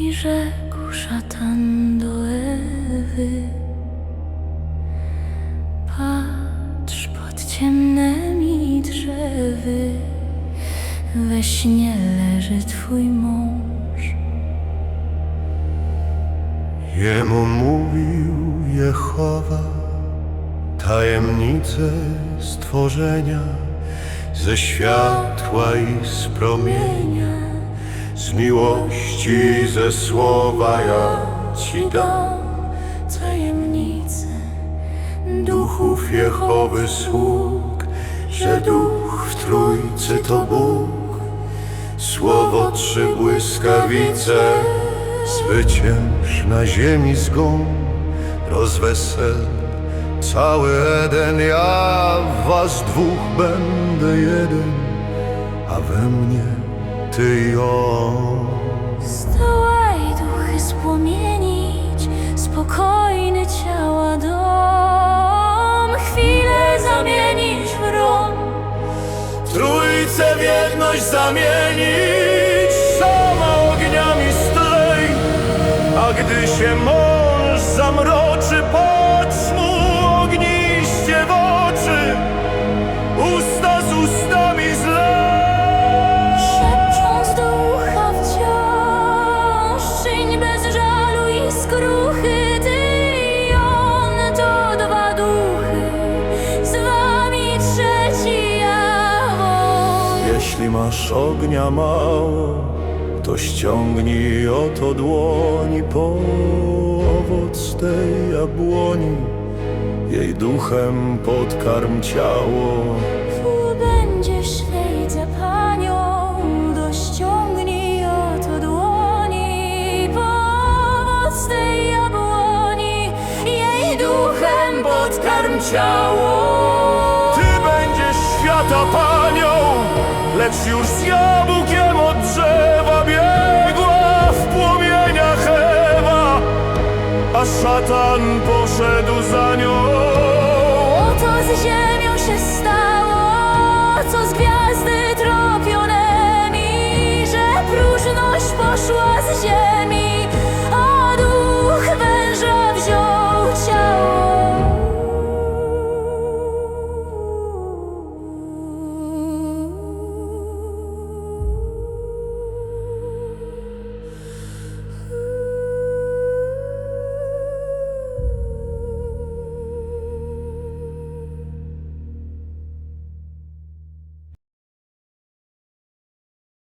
i rzekł szatan do Ewy. Patrz pod ciemnymi drzewy. We śnie leży twój mąż. Jemu mówił Jehowa tajemnice stworzenia ze światła i z promienia, z miłości ze słowa ja ci dam. Tajemnice duchów Jehowy sług, że duch w trójcy to Bóg, słowo trzy błyskawice, zwycięż na ziemi zgon, rozwesel cały Eden, ja w was dwóch będę jeden, a we mnie ty on. Zdołaj duchy spłomienić, spokojny ciała dom, chwilę zamienić w rom. Trójce w jedność zamienić Sama ogniami stej A gdy się mąż zamroczy Jeśli masz ognia mało To ściągnij oto dłoni Po owoc tej jabłoni. Jej duchem podkarm ciało. Fu będziesz lejce panią, dościągnij oto dłoni, pomoc tej jabłoni, jej duchem podkarm ciało. Lecz już z jabłkiem od drzewa biegła w płomieniach Ewa, a szatan poszedł za nią.